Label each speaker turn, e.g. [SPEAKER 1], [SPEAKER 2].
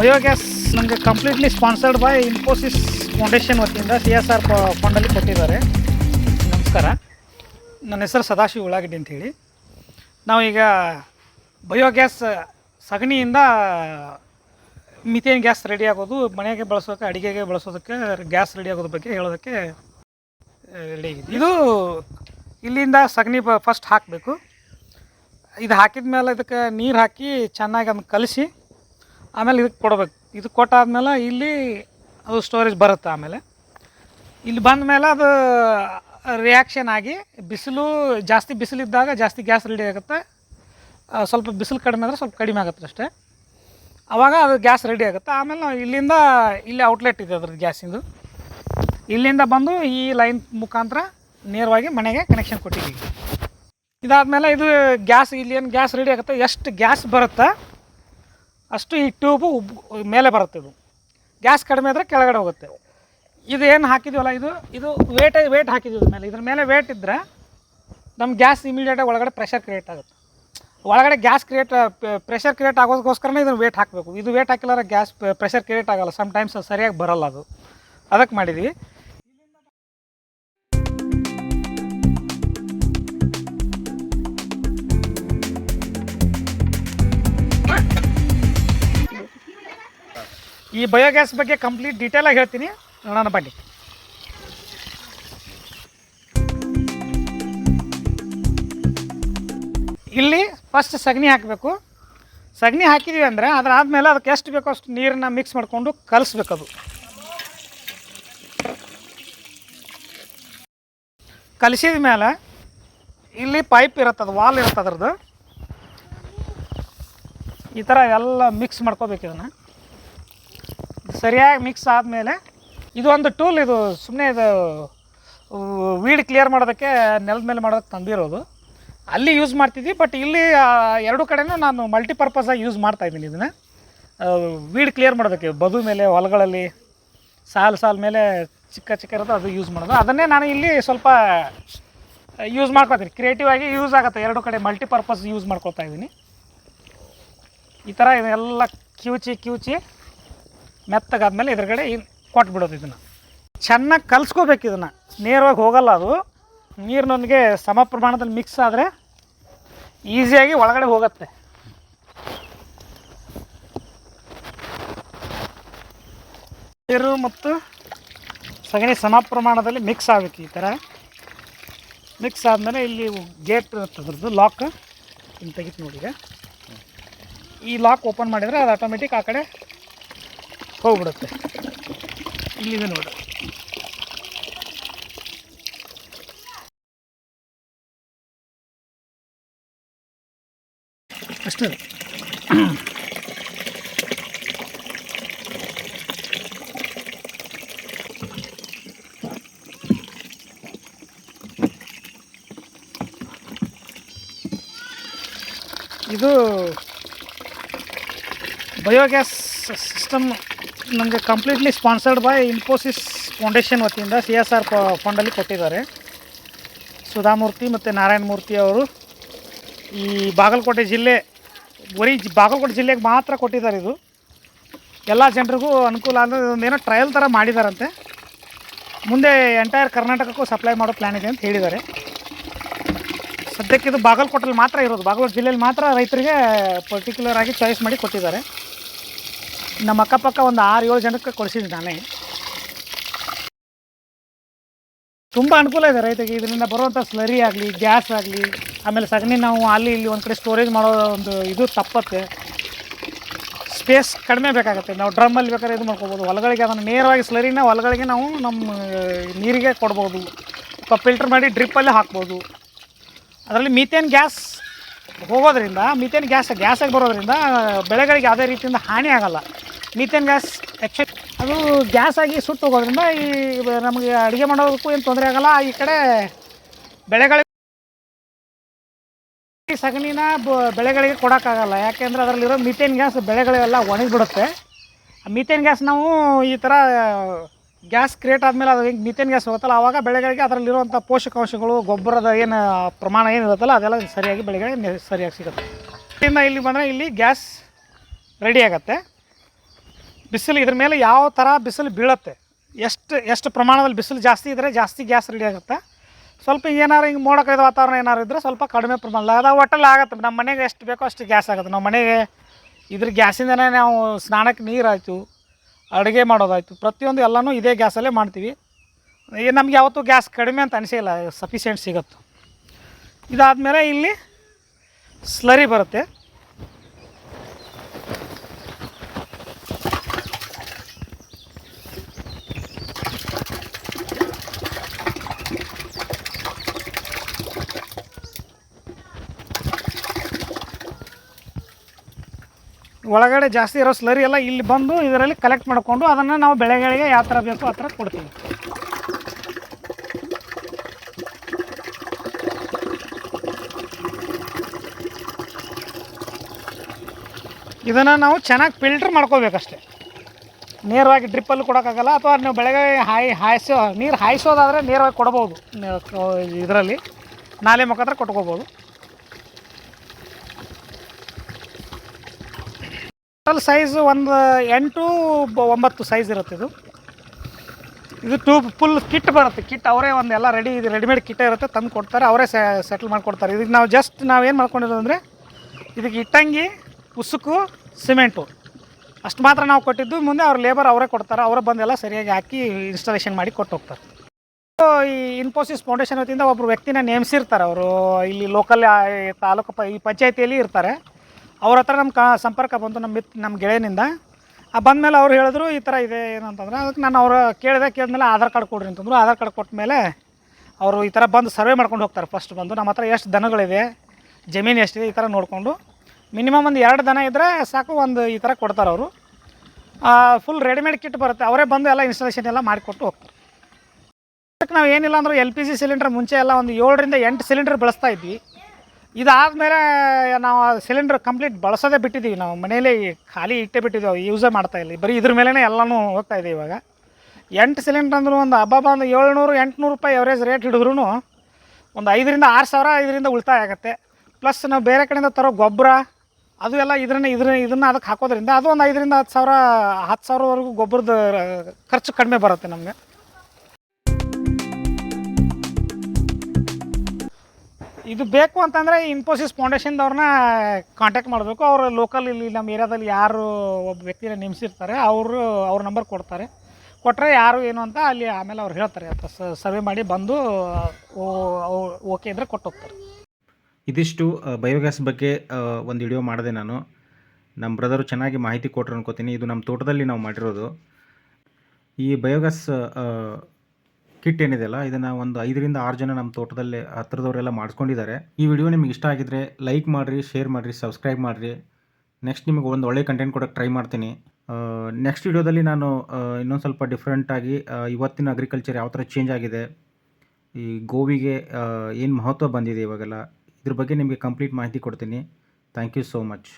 [SPEAKER 1] Biogas ನಮಗೆ completely sponsored by Infosys foundation ವತಿಯಿಂದ C S R ಫಂಡಲ್ಲಿ ಕೊಟ್ಟಿದ್ದಾರೆ. ನಮಸ್ಕಾರ. ನನ್ನ ಹೆಸರು ಸದಾಶಿವ ಉಳ್ಳಾಗಡ್ಡಿ ಅಂತೇಳಿ. ನಾವೀಗ ಬಯೋಗ್ಯಾಸ್ ಸಗಣಿಯಿಂದ ಮಿಥೇನ್ ಗ್ಯಾಸ್ ರೆಡಿ ಆಗೋದು, ಮನೆಗೆ ಬಳಸೋಕೆ ಅಡುಗೆಗೆ ಬಳಸೋದಕ್ಕೆ ಗ್ಯಾಸ್ ರೆಡಿ ಆಗೋದ್ರ ಬಗ್ಗೆ ಹೇಳೋದಕ್ಕೆ ರೆಡಿ ಇದು ಇಲ್ಲಿಂದ ಸಗಣಿ ಫಸ್ಟ್ ಹಾಕಬೇಕು. ಇದು ಹಾಕಿದ ಮೇಲೆ ಇದಕ್ಕೆ ನೀರು ಹಾಕಿ ಚೆನ್ನಾಗಿ ಅದನ್ನ ಕಲಸಿ ಆಮೇಲೆ ಇದಕ್ಕೆ ಕೊಡ್ಬೇಕು. ಇದು ಕೊಟ್ಟಾದ್ಮೇಲೆ ಇಲ್ಲಿ ಅದು ಸ್ಟೋರೇಜ್ ಬರುತ್ತೆ ಆಮೇಲೆ. ಇಲ್ಲಿ ಬಂದ ಮೇಲೆ ಅದು ರಿಯಾಕ್ಷನ್ ಆಗಿ ಬಿಸಿಲು ಜಾಸ್ತಿ ಬಿಸಿಲಿದ್ದಾಗ ಜಾಸ್ತಿ ಗ್ಯಾಸ್ ರೆಡಿ ಆಗುತ್ತೆ. ಸ್ವಲ್ಪ ಬಿಸಿಲು ಕಡಿಮೆ ಆದರೆ ಸ್ವಲ್ಪ ಕಡಿಮೆ ಆಗುತ್ತೆ ಅಷ್ಟೇ. ಆವಾಗ ಅದು ಗ್ಯಾಸ್ ರೆಡಿ ಆಗುತ್ತೆ. ಆಮೇಲೆ ಇಲ್ಲಿಂದ ಇಲ್ಲಿ ಔಟ್ಲೆಟ್ ಇದೆ ಅದ್ರದ್ದು ಗ್ಯಾಸಿಂದು ಇಲ್ಲಿಂದ ಬಂದು ಈ ಲೈನ್ ಮುಖಾಂತರ ನೇರವಾಗಿ ಮನೆಗೆ ಕನೆಕ್ಷನ್ ಕೊಟ್ಟಿದ್ದೀವಿ. ಇದಾದಮೇಲೆ ಇದು ಗ್ಯಾಸ್ ಇಲ್ಲಿ ಏನು ಗ್ಯಾಸ್ ರೆಡಿ ಆಗುತ್ತೆ, ಎಷ್ಟು ಗ್ಯಾಸ್ ಬರುತ್ತೆ ಅಷ್ಟು ಈ ಟ್ಯೂಬು ಉಬ್ ಮೇಲೆ ಬರುತ್ತೆ ಇದು. ಗ್ಯಾಸ್ ಕಡಿಮೆ ಆದರೆ ಕೆಳಗಡೆ ಹೋಗುತ್ತೆ. ಇದು ಏನು ಹಾಕಿದೀವಲ್ಲ ಇದು? ಇದು ವೇಟ್ ವೇಟ್ ಹಾಕಿದ್ದೀವಿ ಮೇಲೆ ಇದ್ರ ಮೇಲೆ ವೇಟ್ ಇದ್ದರೆ ನಮ್ಮ ಗ್ಯಾಸ್ ಇಮಿಡಿಯೇಟಾಗಿ ಒಳಗಡೆ ಪ್ರೆಷರ್ ಕ್ರಿಯೇಟ್ ಆಗುತ್ತೆ. ಒಳಗಡೆ ಗ್ಯಾಸ್ ಕ್ರಿಯೇಟ್ ಪ್ರೆಷರ್ ಕ್ರಿಯೇಟ್ ಆಗೋದಕ್ಕೋಸ್ಕರನೇ ಇದನ್ನು ವೇಟ್ ಹಾಕಬೇಕು. ಇದು ವೇಟ್ ಹಾಕಿಲ್ಲಾರ ಗ್ಯಾಸ್ ಪ್ರೆಷರ್ ಕ್ರಿಯೇಟ್ ಆಗೋಲ್ಲ. ಸಮ್ ಟೈಮ್ಸ್ ಸರಿಯಾಗಿ ಬರಲ್ಲ ಅದು. ಅದಕ್ಕೆ ಮಾಡಿದ್ವಿ. ಈ ಬಯೋಗ್ಯಾಸ್ ಬಗ್ಗೆ ಕಂಪ್ಲೀಟ್ ಡೀಟೇಲಾಗಿ ಹೇಳ್ತೀನಿ. ನೋಡೋಣ, ಬನ್ನಿ. ಇಲ್ಲಿ ಫಸ್ಟ್ ಸಗಣಿ ಹಾಕಬೇಕು. ಸಗಣಿ ಹಾಕಿದ್ವಿ ಅಂದರೆ ಅದಾದಮೇಲೆ ಅದಕ್ಕೆ ಎಷ್ಟು ಬೇಕೋ ಅಷ್ಟು ನೀರನ್ನ ಮಿಕ್ಸ್ ಮಾಡಿಕೊಂಡು ಕಲಿಸ್ಬೇಕು ಅದು. ಕಲಿಸಿದ ಮೇಲೆ ಇಲ್ಲಿ ಪೈಪ್ ಇರುತ್ತೆ ಅದು ವಾಲ್ ಇರುತ್ತೆ ಅದ್ರದ್ದು. ಈ ಥರ ಎಲ್ಲ ಮಿಕ್ಸ್ ಮಾಡ್ಕೋಬೇಕು ಇದನ್ನು. ಸರಿಯಾಗಿ ಮಿಕ್ಸ್ ಆದಮೇಲೆ ಇದು ಒಂದು ಟೂಲ್ ಇದು ಸುಮ್ಮನೆ ಇದು ವೀಡ್ ಕ್ಲಿಯರ್ ಮಾಡೋದಕ್ಕೆ ನೆಲದ ಮೇಲೆ ಮಾಡೋದಕ್ಕೆ ತಂದಿರೋದು. ಅಲ್ಲಿ ಯೂಸ್ ಮಾಡ್ತಿದ್ವಿ ಬಟ್ ಇಲ್ಲಿ ಎರಡು ಕಡೆನೂ ನಾನು ಮಲ್ಟಿಪರ್ಪಸಾಗಿ ಯೂಸ್ ಮಾಡ್ತಾ ಇದ್ದೀನಿ ಇದನ್ನು. ವೀಡ್ ಕ್ಲಿಯರ್ ಮಾಡೋದಕ್ಕೆ, ಬದು ಮೇಲೆ, ಹೊಲಗಳಲ್ಲಿ, ಸಾಲು ಸಾಲು ಮೇಲೆ ಚಿಕ್ಕ ಚಿಕ್ಕ ಇರೋದು ಅದು ಯೂಸ್ ಮಾಡೋದು. ಅದನ್ನೇ ನಾನು ಇಲ್ಲಿ ಸ್ವಲ್ಪ ಯೂಸ್ ಮಾಡ್ಕೊತೀನಿ. ಕ್ರಿಯೇಟಿವ್ ಆಗಿ ಯೂಸ್ ಆಗುತ್ತೆ. ಎರಡು ಕಡೆ ಮಲ್ಟಿಪರ್ಪಸ್ ಯೂಸ್ ಮಾಡ್ಕೊತಾ ಇದ್ದೀನಿ. ಈ ಥರ ಇದೆಲ್ಲ ಕಿವುಚಿ ಕಿವುಚಿ. ಮೆತ್ತಗಾದ್ಮೇಲೆ ಎದುರುಗಡೆ ಇನ್ ಕೊಟ್ಬಿಡೋದು ಇದನ್ನು. ಚೆನ್ನಾಗಿ ಕಲಿಸ್ಕೋಬೇಕು ಇದನ್ನು. ನೇರವಾಗಿ ಹೋಗಲ್ಲ ಅದು. ನೀರಿನೊಂದಿಗೆ ಸಮ ಪ್ರಮಾಣದಲ್ಲಿ ಮಿಕ್ಸ್ ಆದರೆ ಈಸಿಯಾಗಿ ಒಳಗಡೆ ಹೋಗುತ್ತೆ. ನೀರು ಮತ್ತು ಸಗಣಿ ಸಮ ಪ್ರಮಾಣದಲ್ಲಿ ಮಿಕ್ಸ್ ಆಗಬೇಕು ಈ ಥರ ಮಿಕ್ಸ್ ಆದಮೇಲೆ ಇಲ್ಲಿ ಗೇಟ್ ಅದ್ರದ್ದು ಲಾಕ್ ತೆಗಿತು ನೋಡಿ ಈಗ. ಈ ಲಾಕ್ ಓಪನ್ ಮಾಡಿದರೆ ಅದು ಆಟೋಮೆಟಿಕ್ ಆ ಕಡೆ ಹೋಗ್ಬಿಡುತ್ತೆ. ಇಲ್ಲಿದೆ ನೋಡಿ. ಅಷ್ಟೇ. ಇದು ಬಯೋಗ್ಯಾಸ್ ಸಿಸ್ಟಮ್ ನಮಗೆ completely sponsored by Infosys foundation ವತಿಯಿಂದ ಸಿ ಎಸ್ ಆರ್ ಫಂಡಲ್ಲಿ ಕೊಟ್ಟಿದ್ದಾರೆ. ಸುಧಾಮೂರ್ತಿ ಮತ್ತು ನಾರಾಯಣ ಮೂರ್ತಿ ಅವರು ಈ ಬಾಗಲಕೋಟೆ ಜಿಲ್ಲೆ, ಬರೀ ಬಾಗಲಕೋಟೆ ಜಿಲ್ಲೆಗೆ ಮಾತ್ರ ಕೊಟ್ಟಿದ್ದಾರೆ ಇದು. ಎಲ್ಲ ಜನರಿಗೂ ಅನುಕೂಲ ಅಂದರೆ ಏನೋ ಟ್ರಯಲ್ ಥರ ಮಾಡಿದಾರಂತೆ. ಮುಂದೆ ಎಂಟೈರ್ ಕರ್ನಾಟಕಕ್ಕೂ ಸಪ್ಲೈ ಮಾಡೋ ಪ್ಲ್ಯಾನ್ ಇದೆ ಅಂತ ಹೇಳಿದ್ದಾರೆ. ಸದ್ಯಕ್ಕೆ ಇದು ಬಾಗಲಕೋಟೆಲಿ ಮಾತ್ರ ಇರೋದು. ಬಾಗಲಕೋಟೆ ಜಿಲ್ಲೆಯಲ್ಲಿ ಮಾತ್ರ ರೈತರಿಗೆ ಪರ್ಟಿಕ್ಯುಲರ್ ಆಗಿ ಚಾಯ್ಸ್ ಮಾಡಿ ಕೊಟ್ಟಿದ್ದಾರೆ. ನಮ್ಮ ಅಕ್ಕಪಕ್ಕ ಒಂದು ಆರು ಏಳು ಜನಕ್ಕೆ ಕೊಡಿಸಿದ್ದೆ ನಾನೇ. ತುಂಬ ಅನುಕೂಲ ಇದೆ ರೈತರಿಗೆ. ಇದರಿಂದ ಬರುವಂಥ ಸ್ಲರಿ ಆಗಲಿ ಗ್ಯಾಸ್ ಆಗಲಿ, ಆಮೇಲೆ ಸಗಣಿ ನಾವು ಅಲ್ಲಿ ಇಲ್ಲಿ ಒಂದು ಕಡೆ ಸ್ಟೋರೇಜ್ ಮಾಡೋ ಒಂದು ಇದು ತಪ್ಪತ್ತೆ. ಸ್ಪೇಸ್ ಕಡಿಮೆ ಬೇಕಾಗುತ್ತೆ. ನಾವು ಡ್ರಮ್ಮಲ್ಲಿ ಬೇಕಾದ್ರೆ ಇದು ಮಾಡ್ಕೋಬೋದು. ಹೊಲಗಳಿಗೆ ಅದನ್ನು ನೇರವಾಗಿ ಸ್ಲರಿನ ಹೊಲಗಳಿಗೆ ನಾವು ನಮ್ಮ ನೀರಿಗೆ ಕೊಡ್ಬೋದು. ಫಿಲ್ಟರ್ ಮಾಡಿ ಡ್ರಿಪ್ಪಲ್ಲೇ ಹಾಕ್ಬೋದು. ಅದರಲ್ಲಿ ಮೀಥೇನ್ ಗ್ಯಾಸ್ ಹೋಗೋದ್ರಿಂದ ಮಿಥೇನ್ ಗ್ಯಾಸ್ ಗ್ಯಾಸಾಗಿ ಬರೋದ್ರಿಂದ, ಬೆಳೆಗಳಿಗೆ ಯಾವುದೇ ರೀತಿಯಿಂದ ಹಾನಿ ಆಗಲ್ಲ. ಮೀಥೇನ್ ಗ್ಯಾಸ್ ಎಕ್ಸೆಪ್ಟ್ ಅದು ಗ್ಯಾಸ್ ಆಗಿ ಸುಟ್ಟು ಹೋಗೋದ್ರಿಂದ ಈ ನಮಗೆ ಅಡುಗೆ ಮಾಡೋದಕ್ಕೂ ಏನು ತೊಂದರೆ ಆಗಲ್ಲ. ಈ ಕಡೆ ಬೆಳೆಗಳಿಗೆ ಸಗಣಿನ ಬೆಳೆಗಳಿಗೆ ಕೊಡೋಕ್ಕಾಗಲ್ಲ ಯಾಕೆಂದರೆ ಅದರಲ್ಲಿರೋ ಮೀಥೇನ್ ಗ್ಯಾಸ್ ಬೆಳೆಗಳೆಲ್ಲ ಒಣಗಿಬಿಡುತ್ತೆ. ಆ ಮೀಥೇನ್ ಗ್ಯಾಸ್ ನಾವು ಈ ಥರ ಗ್ಯಾಸ್ ಕ್ರಿಯೇಟ್ ಆದಮೇಲೆ ಅದು ಹೆಂಗೆ ಮೀಥೇನ್ ಗ್ಯಾಸ್ ಹೋಗುತ್ತಲ್ಲ ಆವಾಗ ಬೆಳೆಗಳಿಗೆ ಅದರಲ್ಲಿರುವಂಥ ಪೋಷಕಾಂಶಗಳು, ಗೊಬ್ಬರದ ಏನು, ಪ್ರಮಾಣ ಏನಿರುತ್ತಲ್ಲ ಅದೆಲ್ಲ ಸರಿಯಾಗಿ ಬೆಳೆಗಳಿಗೆ ಸರಿಯಾಗಿ ಸಿಗುತ್ತೆ. ಇಲ್ಲಿ ಬಂದರೆ ಇಲ್ಲಿ ಗ್ಯಾಸ್ ರೆಡಿ ಆಗುತ್ತೆ. ಬಿಸಿಲು ಇದ್ರ ಮೇಲೆ ಯಾವ ಥರ ಬಿಸಿಲು ಬೀಳುತ್ತೆ? ಎಷ್ಟು ಎಷ್ಟು ಪ್ರಮಾಣದಲ್ಲಿ ಬಿಸಿಲು ಜಾಸ್ತಿ ಇದ್ದರೆ ಜಾಸ್ತಿ ಗ್ಯಾಸ್ ರೆಡಿ ಆಗುತ್ತೆ. ಸ್ವಲ್ಪ ಏನಾರು ಹಿಂಗೆ ಮೋಡ ಕೈದ ವಾತಾವರಣ ಏನಾರು ಇದ್ದರೆ ಸ್ವಲ್ಪ ಕಡಿಮೆ ಪ್ರಮಾಣ ಅದು ಒಟ್ಟಲ್ಲಿ ಆಗುತ್ತೆ. ನಮ್ಮ ಮನೆಗೆ ಎಷ್ಟು ಬೇಕೋ ಅಷ್ಟು ಗ್ಯಾಸ್ ಆಗುತ್ತೆ. ನಮ್ಮ ಮನೆಗೆ ಇದ್ರ ಗ್ಯಾಸಿಂದನೇ ನಾವು ಸ್ನಾನಕ್ಕೆ ನೀರಾಯಿತು, ಅಡುಗೆ ಮಾಡೋದಾಯಿತು, ಪ್ರತಿಯೊಂದು ಎಲ್ಲನೂ ಇದೇ ಗ್ಯಾಸಲ್ಲೇ ಮಾಡ್ತೀವಿ. ನಮ್ಗೆ ಯಾವತ್ತೂ ಗ್ಯಾಸ್ ಕಡಿಮೆ ಅಂತ ಅನಿಸಿಲ್ಲ ಸಫಿಷಿಯೆಂಟ್ ಸಿಗುತ್ತೆ. ಇದಾದಮೇಲೆ ಇಲ್ಲಿ ಸ್ಲರಿ ಬರುತ್ತೆ. ಒಳಗಡೆ ಜಾಸ್ತಿ ಇರೋ ಸ್ಲರಿ ಎಲ್ಲ ಇಲ್ಲಿ ಬಂದು ಇದರಲ್ಲಿ ಕಲೆಕ್ಟ್ ಮಾಡಿಕೊಂಡು ಅದನ್ನು ನಾವು ಬೆಳೆಗಳಿಗೆ ಯಾವ ಥರ ಬೇಕು ಆ ಥರ ಕೊಡ್ತೀವಿ. ಇದನ್ನು ನಾವು ಚೆನ್ನಾಗಿ ಫಿಲ್ಟ್ರ್ ಮಾಡ್ಕೋಬೇಕಷ್ಟೆ. ನೇರವಾಗಿ ಡ್ರಿಪ್ಪಲ್ಲಿ ಕೊಡೋಕ್ಕಾಗಲ್ಲ ಅಥವಾ ನೀವು ಬೆಳಗ್ಗೆ ಹಾಯಿ ಹಾಯಿಸೋ, ನೀರು ಹಾಯಿಸೋದಾದರೆ ನೇರವಾಗಿ ಕೊಡ್ಬೋದು. ಇದರಲ್ಲಿ ನಾಲೆ ಮುಖಾಂತರ ಕೊಟ್ಕೋಬೋದು. ಟೋಟಲ್ ಸೈಜ್ ಒಂದು ಎಂಟು ಒಂಬತ್ತು ಸೈಜ್ ಇರುತ್ತೆ ಇದು. ಇದು ಟೂ ಫುಲ್ ಕಿಟ್ ಬರುತ್ತೆ, ಕಿಟ್ ಅವರೇ ಒಂದು ಎಲ್ಲ ರೆಡಿ ಇದು, ರೆಡಿಮೇಡ್ ಕಿಟ್ ಇರುತ್ತೆ, ತಂದು ಕೊಡ್ತಾರೆ, ಅವರೇ ಸೆಟ್ಲ್ ಮಾಡಿಕೊಡ್ತಾರೆ. ಇದಕ್ಕೆ ನಾವು ಜಸ್ಟ್ ನಾವೇನು ಮಾಡ್ಕೊಂಡಿರೋದು ಅಂದರೆ, ಇದಕ್ಕೆ ಇಟ್ಟಂಗಿ, ಉಸುಕು, ಸಿಮೆಂಟು. ಅಷ್ಟು ಮಾತ್ರ ನಾವು ಕೊಟ್ಟಿದ್ದು, ಮುಂದೆ ಅವ್ರ ಲೇಬರ್ ಅವರೇ ಕೊಡ್ತಾರೆ, ಅವರೇ ಬಂದೆಲ್ಲ ಸರಿಯಾಗಿ ಹಾಕಿ ಇನ್ಸ್ಟಾಲೇಷನ್ ಮಾಡಿ ಕೊಟ್ಟು ಹೋಗ್ತಾರೆ. ಈ ಇನ್ಫೋಸಿಸ್ ಫೌಂಡೇಶನ್ ವತಿಯಿಂದ ಒಬ್ಬರು ವ್ಯಕ್ತಿನ ನೇಮಿಸಿರ್ತಾರೆ, ಅವರು ಇಲ್ಲಿ ಲೋಕಲ್ ತಾಲೂಕು ಪ ಈ ಪಂಚಾಯತಿಯಲ್ಲಿ ಇರ್ತಾರೆ. ಅವ್ರ ಹತ್ರ ನಮ್ಮ ಕ ಸಂಪರ್ಕ ಬಂತು ನಮ್ಮ ಮಿತ್ ನಮ್ಮ ಗೆಳೆಯನಿಂದ. ಆ ಬಂದಮೇಲೆ ಅವ್ರು ಹೇಳಿದ್ರು, ಈ ಥರ ಇದೆ ಏನಂತಂದ್ರೆ ಅದಕ್ಕೆ ನಾನು ಅವ್ರು ಕೇಳಿದೆ, ಕೇಳಿದ್ಮೇಲೆ ಆಧಾರ್ ಕಾರ್ಡ್ ಕೊಡ್ರಿ ಅಂತಂದ್ರು. ಆಧಾರ್ ಕಾರ್ಡ್ ಕೊಟ್ಟ ಮೇಲೆ ಅವರು ಈ ಥರ ಬಂದು ಸರ್ವೆ ಮಾಡ್ಕೊಂಡು ಹೋಗ್ತಾರೆ ಫಸ್ಟ್ ಬಂದು. ನಮ್ಮ ಹತ್ರ ಎಷ್ಟು ದನಗಳಿವೆ, ಜಮೀನು ಎಷ್ಟಿದೆ ಈ ಥರ ನೋಡಿಕೊಂಡು. ಮಿನಿಮಮ್ ಒಂದು ಎರಡು ದನ ಇದ್ದರೆ ಸಾಕು, ಒಂದು ಈ ಥರ ಕೊಡ್ತಾರೆ ಅವರು. ಫುಲ್ ರೆಡಿಮೇಡ್ ಕಿಟ್ ಬರುತ್ತೆ. ಅವರೇ ಬಂದು ಎಲ್ಲ ಇನ್ಸ್ಟಾಲೇಷನ್ ಎಲ್ಲ ಮಾಡಿಕೊಟ್ಟು ಹೋಗ್ತಾರೆ. ಅದಕ್ಕೆ ನಾವು ಏನಿಲ್ಲ ಅಂದ್ರೆ ಎಲ್ ಪಿ ಜಿ ಸಿಲಿಂಡರ್ ಮುಂಚೆ ಎಲ್ಲ ಒಂದು ಏಳರಿಂದ ಎಂಟು ಸಿಲಿಂಡರ್ ಬಳಸ್ತಾ ಇದ್ವಿ. ಇದಾದಮೇಲೆ ನಾವು ಸಿಲಿಂಡರ್ ಕಂಪ್ಲೀಟ್ ಬಳಸೋದೇ ಬಿಟ್ಟಿದ್ದೀವಿ ನಾವು ಮನೇಲಿ ಖಾಲಿ ಇಟ್ಟೇ ಬಿಟ್ಟಿದ್ದೀವಿ ಯೂಸೇ ಮಾಡ್ತಾ ಇಲ್ಲ. ಬರೀ ಇದ್ರ ಮೇಲೇ ಎಲ್ಲನೂ ಹೋಗ್ತಾ ಇದೆ ಇವಾಗ. ಎಂಟು ಸಿಲಿಂಡ್ರ್ ಅಂದ್ರೂ ಒಂದು ಹಬ್ಬ ಒಂದು ಏಳ್ನೂರು, ಎಂಟುನೂರು ರೂಪಾಯಿ ಎವರೇಜ್ ರೇಟ್ ಹಿಡಿದ್ರೂ ಒಂದು ಐದರಿಂದ ಆರು ಸಾವಿರ ಇದರಿಂದ ಉಳಿತಾಯ ಆಗುತ್ತೆ. ಪ್ಲಸ್ ನಾವು ಬೇರೆ ಕಡೆಯಿಂದ ತರೋ ಗೊಬ್ಬರ, ಅದು ಎಲ್ಲ ಇದನ್ನ ಇದ್ರ ಇದನ್ನು ಅದಕ್ಕೆ ಹಾಕೋದ್ರಿಂದ ಅದು ಒಂದು ಐದರಿಂದ ಹತ್ತು ಸಾವಿರ, ಹತ್ತು ಸಾವಿರವರೆಗೂ ಗೊಬ್ಬರದ ಖರ್ಚು ಕಡಿಮೆ ಬರುತ್ತೆ ನಮಗೆ. ಇದು ಬೇಕು ಅಂತಂದರೆ ಇನ್ಫೋಸಿಸ್ ಫೌಂಡೇಶನ್ದವ್ರನ್ನ ಕಾಂಟ್ಯಾಕ್ಟ್ ಮಾಡಬೇಕು. ಅವರು ಲೋಕಲ್ ಇಲ್ಲಿ ನಮ್ಮ ಏರಿಯಾದಲ್ಲಿ ಯಾರು ಒಬ್ಬ ವ್ಯಕ್ತಿನ ನೇಮಿಸಿರ್ತಾರೆ, ಅವರು ಅವ್ರ ನಂಬರ್ ಕೊಡ್ತಾರೆ. ಕೊಟ್ಟರೆ ಯಾರು ಏನು ಅಂತ ಅಲ್ಲಿ ಆಮೇಲೆ ಅವ್ರು ಹೇಳ್ತಾರೆ. ಸರ್ವೆ ಮಾಡಿ ಬಂದು ಓಕೆ ಇದ್ದರೆ ಕೊಟ್ಟು ಹೋಗ್ತಾರೆ
[SPEAKER 2] ಇದಿಷ್ಟು ಬಯೋಗ್ಯಾಸ್ ಬಗ್ಗೆ ಒಂದು ವಿಡಿಯೋ ಮಾಡಿದೆ ನಾನು. ನಮ್ಮ ಬ್ರದರು ಚೆನ್ನಾಗಿ ಮಾಹಿತಿ ಕೊಟ್ಟರು ಅನ್ಕೋತೀನಿ. ಇದು ನಮ್ಮ ತೋಟದಲ್ಲಿ ನಾವು ಮಾಡಿರೋದು. ಈ ಬಯೋಗ್ಯಾಸ್ ಕಿಟ್ ಏನಿದೆಯಲ್ಲ, ಇದನ್ನು ಒಂದು ಐದರಿಂದ ಆರು ಜನ ನಮ್ಮ ತೋಟದಲ್ಲಿ ಹತ್ರದವರೆಲ್ಲ ಮಾಡಿಸ್ಕೊಂಡಿದ್ದಾರೆ. ಈ ವಿಡಿಯೋ ನಿಮ್ಗೆ ಇಷ್ಟ ಆಗಿದ್ರೆ ಲೈಕ್ ಮಾಡಿರಿ ಶೇರ್ ಮಾಡಿರಿ ಸಬ್ಸ್ಕ್ರೈಬ್ ಮಾಡಿರಿ. ನೆಕ್ಸ್ಟ್ ನಿಮಗೆ ಒಂದು ಒಳ್ಳೆ ಕಂಟೆಂಟ್ ಕೊಡೋಕ್ಕೆ ಟ್ರೈ ಮಾಡ್ತೀನಿ. ನೆಕ್ಸ್ಟ್ ವಿಡಿಯೋದಲ್ಲಿ ನಾನು ಇನ್ನೊಂದು ಸ್ವಲ್ಪ ಡಿಫ್ರೆಂಟಾಗಿ ಇವತ್ತಿನ ಅಗ್ರಿಕಲ್ಚರ್ ಯಾವ ಥರ ಚೇಂಜ್ ಆಗಿದೆ, ಈ ಗೋವಿಗೆ ಏನು ಮಹತ್ವ ಬಂದಿದೆ ಇವಾಗೆಲ್ಲ, ಇದ್ರ ಬಗ್ಗೆ ನಿಮಗೆ ಕಂಪ್ಲೀಟ್ ಮಾಹಿತಿ ಕೊಡ್ತೀನಿ. Thank you so much